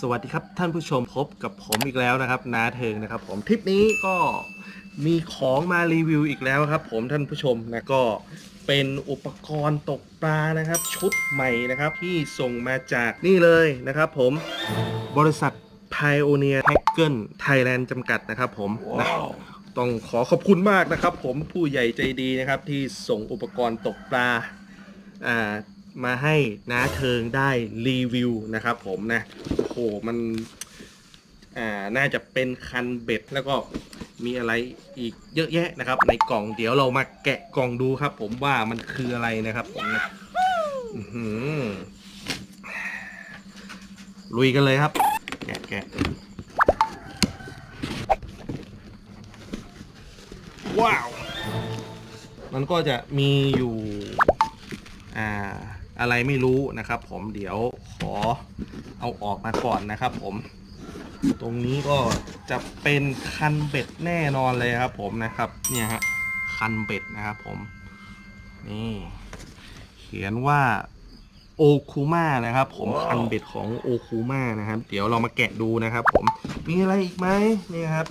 สวัสดีครับท่านผู้ชมพบกับผมอีกแล้วนะครับนาเทิงนะครับ ผมทริปนี้ก็มีของมารีวิวอีกแล้วครับ ผมท่านผู้ชมนะก็เป็นอุปกรณ์ตกปลานะครับ ชุดใหม่นะครับที่ส่งมาจากนี่เลยนะครับ ผมบริษัท Pioneer Tackle Thailand จำกัดนะครับผมนะต้องขอขอบคุณมากนะครับ ผมผู้ใหญ่ใจดีนะครับที่ส่งอุปกรณ์ตกปลาอ่ามาให้น้าเทิงได้รีวิวนะครับผมนะ มัน อ่าน่าจะเป็นคันเบ็ดแล้วก็มีอะไรอีกเยอะแยะนะครับ ในกล่องเดี๋ยวเรามาแกะกล่องดูครับ ผมว่ามันคืออะไรนะครับผมนะอื้อหือลุยกันเลยครับ แกะแกะว้าว มันก็จะมีอยู่ อ่า อะไรไม่รู้นะครับ ผมเดี๋ยวขอ เอาออกมาก่อนนะครับผม ตรงนี้ก็จะเป็นคันเบ็ดแน่นอนเลยครับ ผมนะครับ เนี่ยฮะคันเบ็ดนะครับผม นี่ เขียนว่าโอคูมานะครับ ผมคันเบ็ดของโอคูมานะครับ เดี๋ยวเรามาแกะดูนะครับ ผม มีอะไรอีกไหมนี่ครับ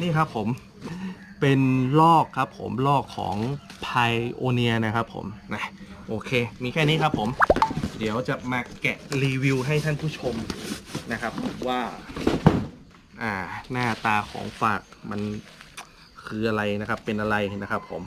นี่ครับผมเป็นลอกครับผมลอกของ Pioneer นะครับผมนะโอเค มีแค่นี้ครับผม เดี๋ยวจะมาแกะรีวิวให้ท่านผู้ชมนะครับว่าอ่าหน้าตาของฝากมันคืออะไรนะครับเป็นอะไรนะครับผม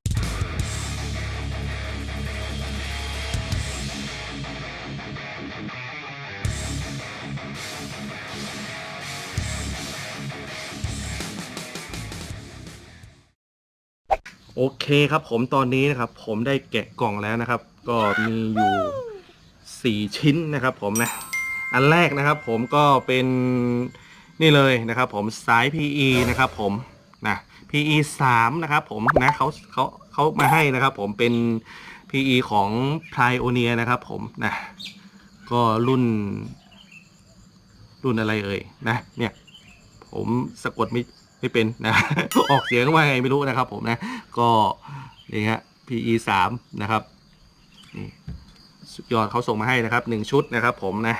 โอเคครับผมตอนนี้นะครับผมได้แกะกล่องแล้วนะครับ ก็มีอยู่ สี่ชิ้นนะครับผมนะ อันแรกนะครับผมก็เป็นนี่เลยนะครับผมสาย PE นะครับผมนะ PE 3นะครับผมนะเขาเขาเขามาให้นะครับผมเป็น PE ของ Pioneer นะครับผมนะก็รุ่น รุ่นอะไรเอ่ยนะเนี่ยผมสะกดไม่ไม่เป็นนะออกเสียงว่าไงไม่รู้นะครับผมนะ ก็นี่ฮะ PE 3นะครับนี่ สุดยอดเขาส่งมาให้นะครับหนึ่งชุดนะครับ ผมนะ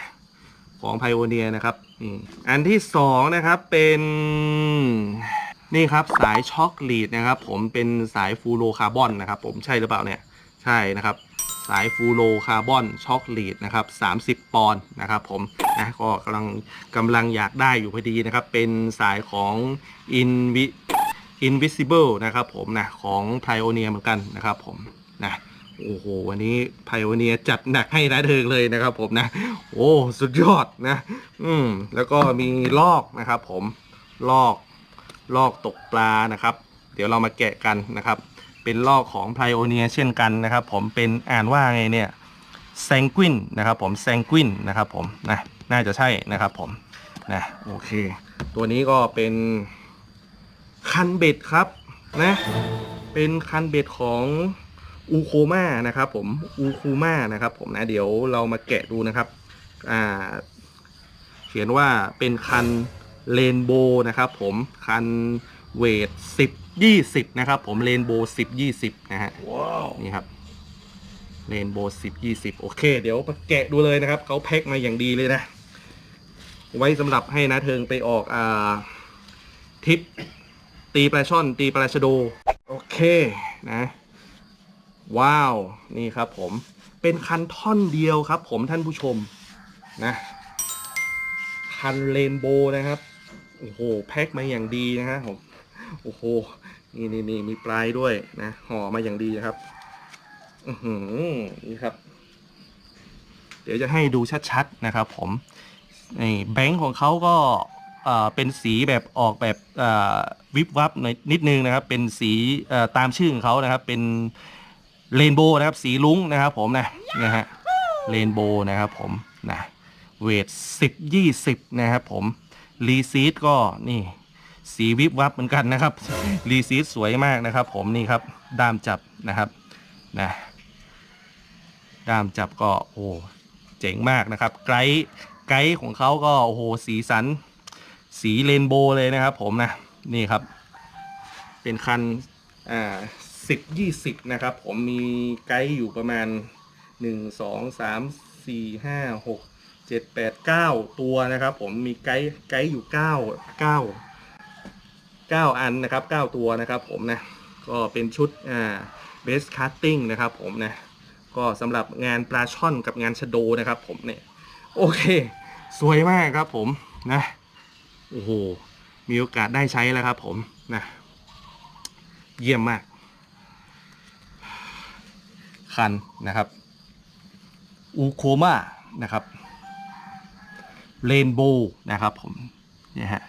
ของไพโอเนียนะครับอันที่สองนะครับเป็นนี่ครับสายช็อคลีดนะครับ ผมเป็นสายฟูโรคาร์บอนนะครับ ผมใช่หรือเปล่าเนี่ยใช่นะครับ สายฟูโรคาร์บอนช็อคลีดนะครับ30 ปอนด์นะครับ ผมนะก็กำลังกำลังอยากได้อยู่พอดีนะครับ เป็นสายของ Invi Invisible นะครับผมนะของ Pioneer เหมือนกันนะครับผมนะ โอ้โหวันนี้ Pioneer จัดหนักให้นะเทิงเลยนะครับผมนะ โอ้สุดยอดนะ อืมแล้วก็มีลอกนะครับ ผมลอกลอกตกปลานะครับ เดี๋ยวเรามาแกะกันนะครับ เป็นลอกของ Pioneer เช่นกันนะครับ ผมเป็นอ่านว่าไงเนี่ยแซงกินนะครับ ผมแซงกินนะครับ ผมนะน่าจะใช่นะครับผมนะโอเค ตัวนี้ก็เป็นคันเบ็ดครับนะเป็นคันเบ็ดของ อูโคมานะครับผมอูคูมานะครับผมนะเดี๋ยวเรามาแกะดูนะครับอ่าเขียนว่าเป็นคันเรนโบว์นะครับผมคันเวท10 20นะครับผมเรนโบว์10 20นะฮะนี่ครับเรนโบว์สิบยี่สิบโอเค เดี๋ยวมาแกะดูเลยนะครับเขาแพ็คมาอย่างดีเลยนะ ไว้สำหรับให้นะเทิงไปออกอ่าทริปตีปลาช่อนตีปลาชะโด โอเคนะ ว้าว นี่ครับผมเป็นคันท่อนเดียวครับ ผมท่านผู้ชมนะคันเรนโบว์นะครับ โอ้โห แพ็คมาอย่างดีนะฮะผมโอ้โห นี่นี่นี่มีปลายด้วยนะห่อมาอย่างดีนะครับ อือหือนี่ครับ เดี๋ยวจะให้ดูชัดๆนะครับ ผมนี่แบงค์ของเขาก็เป็นสีแบบออกแบบวิบวับนิดนึงนะครับ เป็นสีตามชื่อของเขานะครับ เป็น เรนโบว์นะครับสีลุ้งนะครับผมนะนะฮะเรนโบว์นะครับผมนะเวทสิบยี่สิบนะครับผมรีซีดก็นี่สีวิบวับเหมือนกันนะครับรีซีดสวยมากนะครับ ผมนี่ครับด้ามจับนะครับนะด้ามจับก็โอ้เจ๋งมากนะครับไกด์ไกด์ของเขาก็โอ้โหสีสัน สีเรนโบว์เลยนะครับ ผมนะนี่ครับ เป็นคันอ่า สิบยี่สิบนะครับ ผมมีไกด์อยู่ประมาณหนึ่งสองสามสี่ห้าหกเจ็ดแปดเก้าตัวนะครับ ผมมีไกด์ไกด์อยู่เก้าเก้าเก้าอันนะครับเก้าตัวนะครับผมนะ ก็เป็นชุดอ่าเบสคัตติ้งนะครับผมนะ ก็สำหรับงานปลาช่อนกับงานชะโดนะครับผมเนี่ย โอเค สวยมากครับผมนะ โอ้โห มีโอกาสได้ใช้แล้วครับผมนะ เยี่ยมมาก คันนะครับอูโคมานะครับเรนโบว์นะครับผมเนี่ยฮะ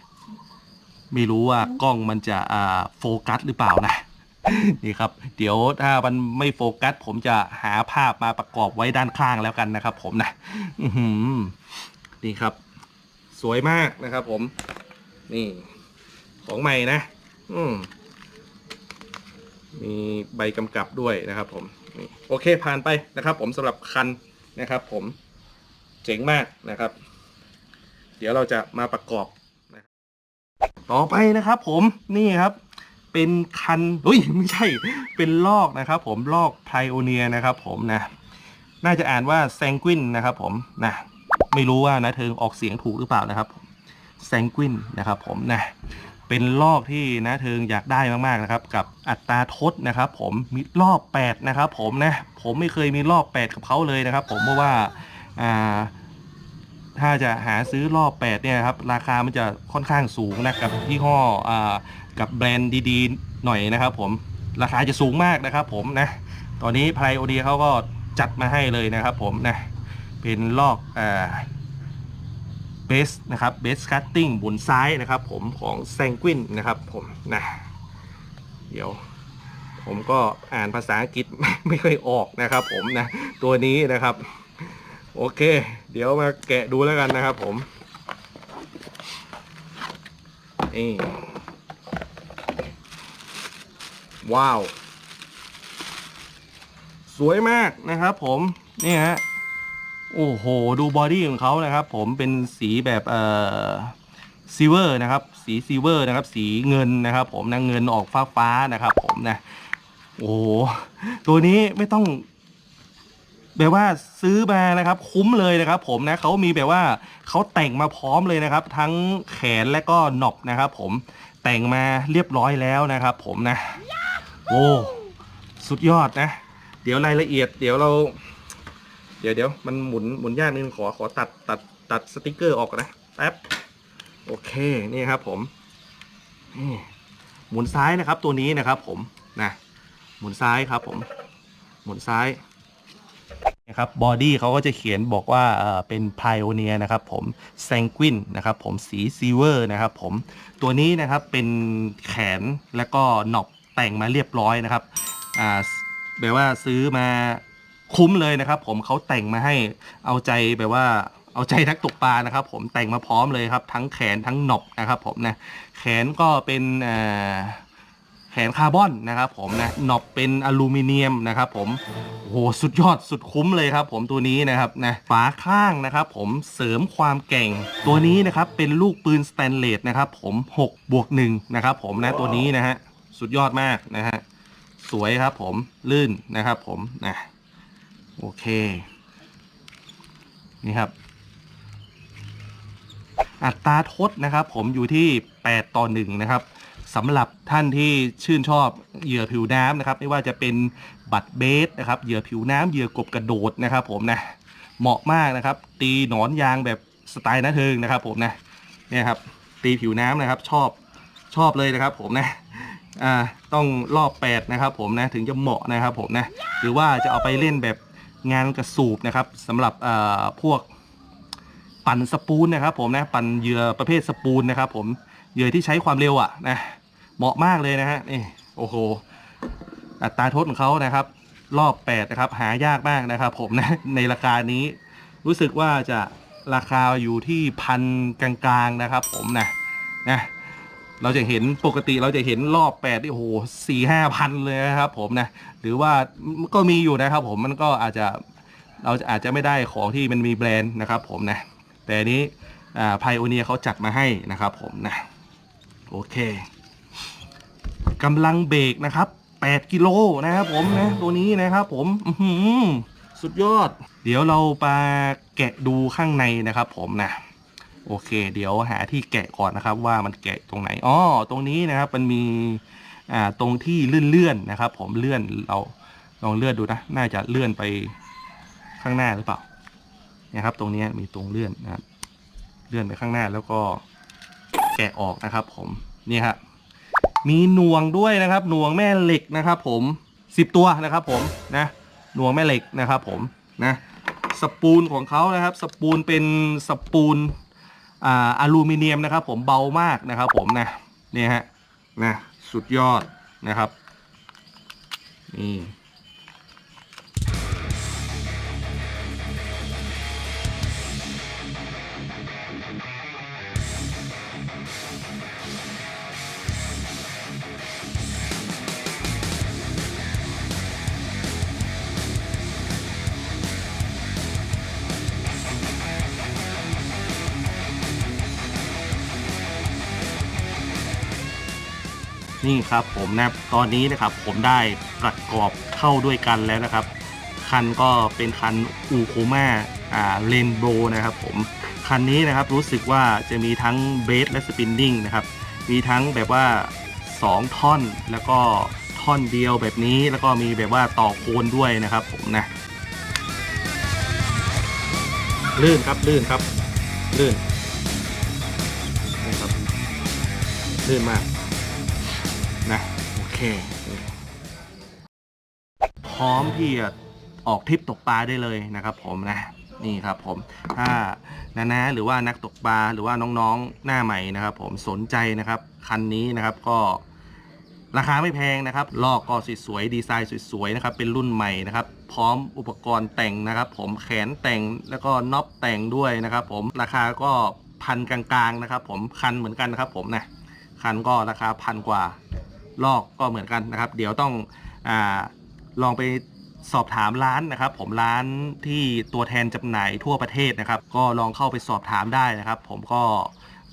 ไม่รู้ว่ากล้องมันจะอ่าโฟกัสหรือเปล่านะนี่ครับ เดี๋ยวถ้ามันไม่โฟกัส ผมจะหาภาพมาประกอบไว้ด้านข้างแล้วกันนะครับ ผมนะนี่ครับ สวยมากนะครับผม นี่ ของใหม่นะ อืมมีใบกำกับด้วยนะครับผม โอเคผ่านไปนะครับ ผมสำหรับคันนะครับ ผมเจ๋งมากนะครับ เดี๋ยวเราจะมาประกอบนะต่อไปนะครับ ผมนี่ครับเป็นคันอุ้ยไม่ใช่เป็นลอกนะครับ ผมลอกไพโอเนียนะครับ ผมนะ น่าจะอ่านว่าแซงกวินนะครับ ผมนะไม่รู้ว่านะเธอออกเสียงถูกหรือเปล่านะครับแซงกวินนะครับ ผมนะ เป็นลอกที่นะเทิงอยากได้มากๆนะครับ กับอัตราทดนะครับ ผมมีรอบ 8 นะครับ ผมนะผมไม่เคยมีรอบ 8 กับเขาเลยนะครับ ผมเพราะว่าอ่าถ้าจะหาซื้อรอบ 8 เนี่ยครับ ราคามันจะค่อนข้างสูงนะกับยี่ห้ออ่ากับแบรนด์ดีๆ หน่อยนะครับ ผมราคาจะสูงมากนะครับ ผมนะ ตอนนี้ไพรโอเดียเขาก็จัดมาให้เลยนะครับ ผมนะเป็นลอกอ่า เบสนะครับเบสคัตติ้งบนซ้ายนะครับ ผมของแซงกวินนะครับ ผมนะเดี๋ยว ผมก็อ่านภาษาอังกฤษไม่ค่อยออกนะครับ ผมนะตัวนี้นะครับ โอเค เดี๋ยวมาแกะดูแล้วกันนะครับ ผมนี่ว้าว สวยมากนะครับ ผมนี่ฮะ โอ้โห ดูบอดี้ของเขานะครับ ผมเป็นสีแบบเอ่อซิเวอร์นะครับ สีซิเวอร์นะครับ สีเงินนะครับ ผมนะเงินออกฟ้าฟ้าๆนะครับ ผมนะโอ้โหตัวนี้ไม่ต้องแบบว่าซื้อมานะครับ คุ้มเลยนะครับ ผมนะเขามีแบบว่าเขาแต่งมาพร้อมเลยนะครับ ทั้งแขนและก็หนอบนะครับ ผมแต่งมาเรียบร้อยแล้วนะครับ ผมนะโอ้สุดยอดนะ เดี๋ยวรายละเอียด เดี๋ยวเรา เดี๋ยวเดี๋ยวมันหมุนหมุนยากนิดนึงขอขอตัดตัดตัดสติกเกอร์ออกนะแป๊บโอเคนี่ครับผมนี่หมุนซ้ายนะครับตัวนี้นะครับผมนะหมุนซ้ายครับผมหมุนซ้ายนะครับบอดี้เขาก็จะเขียนบอกว่าเป็นไพโอเนียนะครับผมแซงกวินนะครับผมสีซิเวอร์นะครับผมตัวนี้นะครับเป็นแขนแล้วก็หนอบแต่งมาเรียบร้อยนะครับอ่าแบบว่าซื้อมา คุ้มเลยนะครับ ผมเขาแต่งมาให้เอาใจแบบว่าเอาใจนักตกปลานะครับ ผมแต่งมาพร้อมเลยครับ ทั้งแขนทั้งหนบนะครับ ผมนะแขนก็เป็นแขนคาร์บอนนะครับ ผมนะหนบเป็นอลูมิเนียมนะครับ ผมโอ้โหสุดยอดสุดคุ้มเลยครับ ผมตัวนี้นะครับนะฝาข้างนะครับ ผมเสริมความเก่ง ตัวนี้นะครับเป็นลูกปืนสแตนเลสนะครับ ผม6บวก1นะครับ ผมนะตัวนี้นะฮะสุดยอดมากนะฮะสวยครับ ผมลื่นนะครับ ผมนะ โอเค นี่ครับ อัตราทดนะครับ ผมอยู่ที่ 8 ต่อ 1 นะครับสำหรับท่านที่ชื่นชอบเหยื่อผิวน้ำนะครับ ไม่ว่าจะเป็นบัตเบสนะครับเหยื่อผิวน้ำเหยื่อกบกระโดดนะครับ ผมนะเหมาะมากนะครับ ตีหนอนยางแบบสไตล์นะเทิงนะครับ ผมนะเนี่ยครับ ตีผิวน้ำนะครับ ชอบชอบเลยนะครับ ผมนะอ่าต้องรอบ 8 นะครับ ผมนะถึงจะเหมาะนะครับ ผมนะ หรือว่าจะเอาไปเล่นแบบ งานกระสูบนะครับสำหรับพวกปั่นสปูนนะครับ ผมนะปั่นเหยื่อประเภทสปูนนะครับ ผมเหยื่อที่ใช้ความเร็วอะนะเหมาะมากเลยนะฮะนี่โอ้โหอัตราโทษของเขานะครับ รอบ8นะครับหายากมากนะครับ ผมนะในราคานี้รู้สึกว่าจะราคาอยู่ที่พันกลางๆนะครับ ผมนะนะ เราจะเห็นปกติเราจะเห็นรอบ8ที่โอ้โหสี่ห้าพันเลยนะครับผมนะหรือว่าก็มีอยู่นะครับผมมันก็อาจจะเราจะอาจจะไม่ได้ของที่มันมีแบรนด์นะครับผมนะแต่นี้ไพโอเนียเขาจัดมาให้นะครับผมนะโอเคกำลังเบรกนะครับ8กิโลนะครับผมนะตัวนี้นะครับผมสุดยอด เดี๋ยวเรามาแกะดูข้างในนะครับผมนะ โอเค เดี๋ยวหาที่แกะก่อนนะครับ ว่ามันแกะตรงไหนอ๋อตรงนี้นะครับมันมีอ่าตรงที่เลื่อนๆนะครับ ผมเลื่อนเราลองเลื่อนดูนะน่าจะเลื่อนไปข้างหน้าหรือเปล่านี่ครับ ตรงนี้มีตรงเลื่อนนะครับเลื่อนไปข้างหน้าแล้วก็แกะออกนะครับ ผมนี่ครับมีหน่วงด้วยนะครับหน่วงแม่เหล็กนะครับ ผมสิบตัวนะครับ ผมนะหน่วงแม่เหล็กนะครับ ผมนะสปูลของเขานะครับ สปูลเป็นสปูล อ่าอลูมิเนียมนะครับผมเบามากนะครับผมนะนี่ฮะนะสุดยอดนะครับนี่ นี่ครับผมนะตอนนี้นะครับผมได้ประกอบเข้าด้วยกันแล้วนะครับ คันก็เป็นคันอูโคมาอ่าเลนโบนะครับผมคันนี้นะครับรู้สึกว่าจะมีทั้งเบสและสปินนิ่งนะครับมีทั้งแบบว่า 2 ท่อนแล้วก็ท่อนเดียวแบบนี้แล้วก็มีแบบว่าต่อโคนด้วยนะครับผมนะลื่นครับลื่นครับลื่นนี่ครับลื่นมาก นะ โอเค พร้อมที่จะออกทริปตกปลาได้เลยนะครับ ผมนะนี่ครับผมถ้านานาหรือว่านักตกปลาหรือว่าน้องๆหน้าใหม่นะครับ ผมสนใจนะครับ คันนี้นะครับก็ราคาไม่แพงนะครับ ลอกก็สวยๆดีไซน์สวยๆนะครับ เป็นรุ่นใหม่นะครับ พร้อมอุปกรณ์แต่งนะครับ ผมแขนแต่งแล้วก็น็อปแต่งด้วยนะครับ ผมราคาก็พันกลางๆนะครับ ผมคันเหมือนกันนะครับ ผมนะคันก็ราคาพันกว่า ลอกก็เหมือนกันนะครับ เดี๋ยวต้องอลองไปสอบถามร้านนะครับ ผมร้านที่ตัวแทนจำหน่ายทั่วประเทศนะครับ ก็ลองเข้าไปสอบถามได้นะครับ ผมก็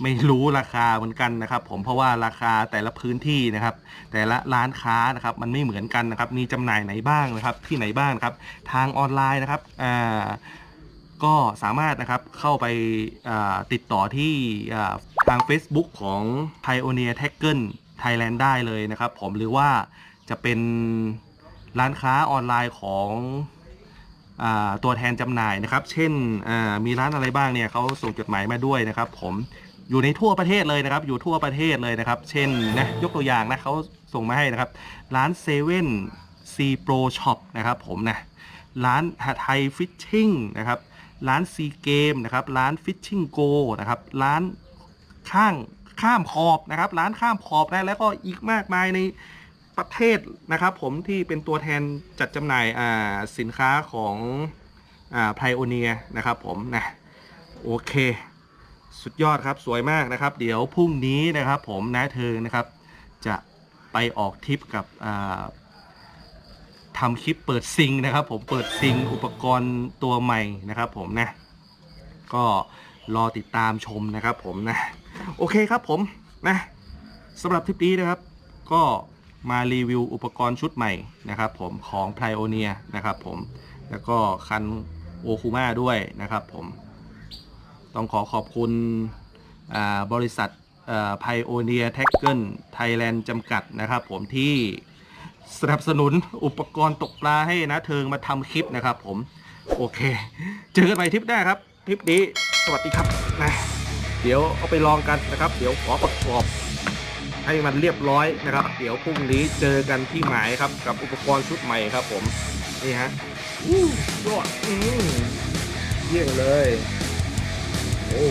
ไม่รู้ราคาเหมือนกันนะครับ ผมเพราะว่าราคาแต่ละพื้นที่นะครับ แต่ละร้านค้านะครับ มันไม่เหมือนกันนะครับ มีจำหน่ายไหนบ้างนะครับ ที่ไหนบ้างครับ ทางออนไลน์นะครับอ่าก็สามารถนะครับเข้าไปติดต่อที่ทาง Facebook ของ Pioneer Tackle ได้เลยนะครับผมหรือว่าจะเป็นร้านค้าออนไลน์ของอตัวแทนจำหน่ายนะครับ เช่นมีร้านอะไรบ้างเนี่ยเขาส่งจดหมายมาด้วยนะครับ ผมอยู่ในทั่วประเทศเลยนะครับ อยู่ทั่วประเทศเลยนะครับ เช่นนะยกตัวอย่างนะเขาส่งมาให้นะครับ ร้านเซเว่นซีโปรช็อปนะครับผมนะร้านหาไทยฟิชชิ่งนะครับ ร้านซีเกมนะครับ ร้านฟิชชิ่งโกนะครับ ร้านข้าง ข้ามขอบนะครับร้านข้ามขอบนะแล้วก็อีกมากมายในประเทศนะครับ ผมที่เป็นตัวแทนจัดจำหน่ายสินค้าของอไพโอเนียนะครับผมนะโอเค สุดยอดครับสวยมากนะครับ เดี๋ยวพรุ่งนี้นะครับผมนะเธอนะครับ จะไปออกทริปกับทำคลิปเปิดซิงนะครับ ผมเปิดซิงอุปกรณ์ตัวใหม่นะครับ ผมนะก็รอติดตามชมนะครับผมนะ โอเคครับผมนะสำหรับทริปนี้นะครับ ก็มารีวิวอุปกรณ์ชุดใหม่นะครับผมของ p i o n e e r นะครับผมแล้วก็คันโอคูมาด้วยนะครับผม ต้องขอขอบคุณบริษัทไพโอเนียแท็กเกิลไทยแลนด์จำกัดนะครับผมที่สนับสนุนอุปกรณ์ตกปลาให้นะเทิงมาทำคลิปนะครับผม โอเค เจอกันใหม่ทริปหน้าครับ ทริปนี้ สวัสดีครับนะ เดี๋ยวเอาไปลองกันนะครับ เดี๋ยวขอประกอบให้มันเรียบร้อยนะครับ เดี๋ยวพรุ่งนี้เจอกันที่หมายครับกับอุปกรณ์ชุดใหม่ครับ ผมนี่ฮะอู้ยอดอืมเยี่ยงเลย โอ้